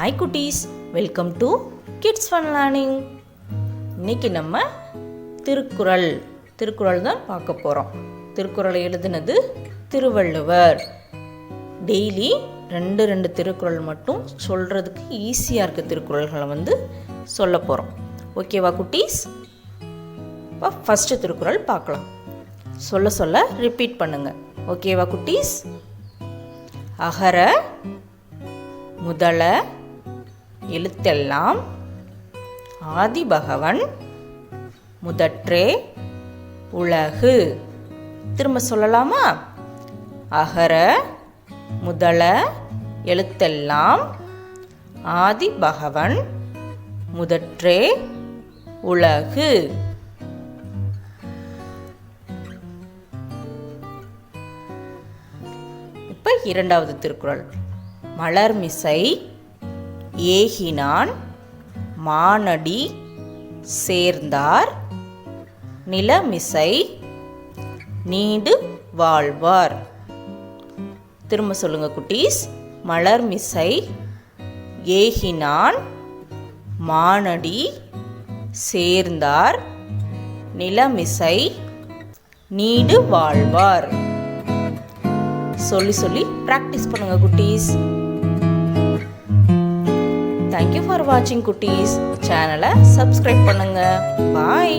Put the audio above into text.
Hi குட்டீஸ். Welcome to kids fun learning இன்னைக்கு நம்ம திருக்குறள். திருக்குறள் தான் பார்க்க போகிறோம் திருக்குறளை எழுதுனது திருவள்ளுவர். டெய்லி ரெண்டு ரெண்டு திருக்குறள் மட்டும் சொல்கிறதுக்கு ஈஸியாக இருக்க திருக்குறள்களை வந்து சொல்ல போகிறோம் ஓகேவா குட்டீஸ்? இப்போ ஃபஸ்ட்டு திருக்குறள் பார்க்கலாம். சொல்ல சொல்ல ரிப்பீட் பண்ணுங்கள் ஓகேவா குட்டீஸ்? அகர முதல எழுத்தெல்லாம் ஆதிபகவன் முதற்றே உலகு. திரும்ப சொல்லலாமா? அகர முதல எழுத்தெல்லாம் ஆதிபகவன் முதற்றே உலகு. இப்போ இரண்டாவது திருக்குறள். மலர்மிசை ஏகினான் மானடி சேர்ந்தார் நிலமிசை நீடு வாழ்வார். திரும்ப சொல்லுங்க குட்டீஸ். மலர்மிசை ஏகினான் மானடி சேர்ந்தார் நிலமிசை நீடு வாழ்வார். சொல்லி சொல்லி ப்ராக்டிஸ் பண்ணுங்க குட்டீஸ். தேங்க்யூ ஃபார் வாட்சிங் குட்டீஸ். சேனலை சப்ஸ்கிரைப் பண்ணுங்க. பாய்